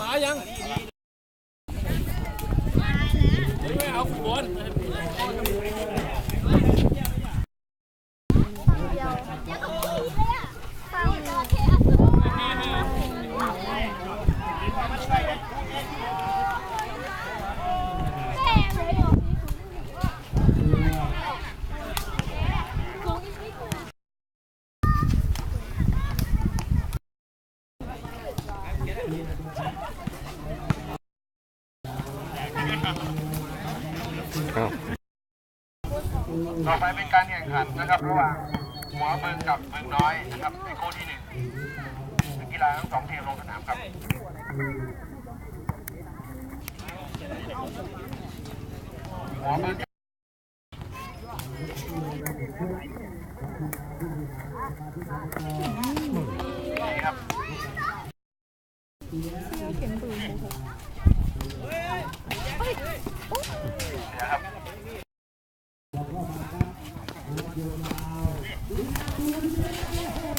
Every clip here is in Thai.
มายังไม่เอาขบวน ต่อไปเป็นการแข่งขันนะครับระหว่างหัวเบิงกับเบิงน้อยนะครับในคู่ที่หนึ่งนักกีฬาทั้งสองทีมลงสนามครับหัวเบิงนี่ครับ เดี๋ยวครั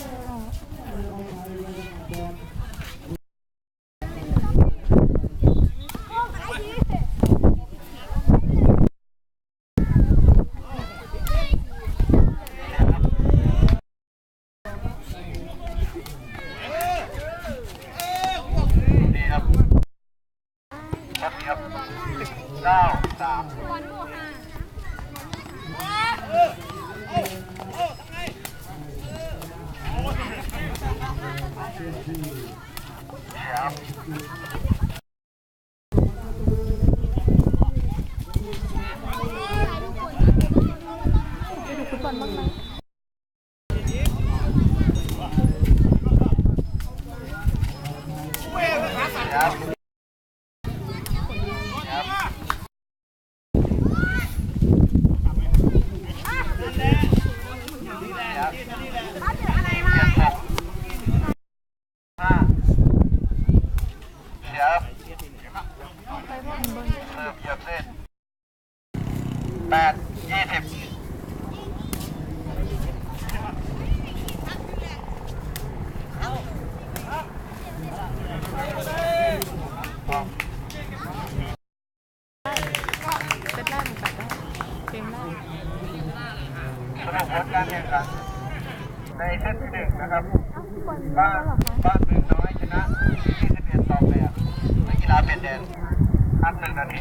ครับดีครับเก้าสามครับครับครับครับเจ็ดหกห้าครับ เริ่มเหยียบเส้นแปดยี่สิบสองเซตแรกหนูตัดได้เกมแรกสรุปผลการแข่งขันในเซตที่หนึ่งนะครับ บ้านบ้านเมืองน้อยชนะ21ต่อ8นักกีฬาเป็นแดน พักหนึ่งนาที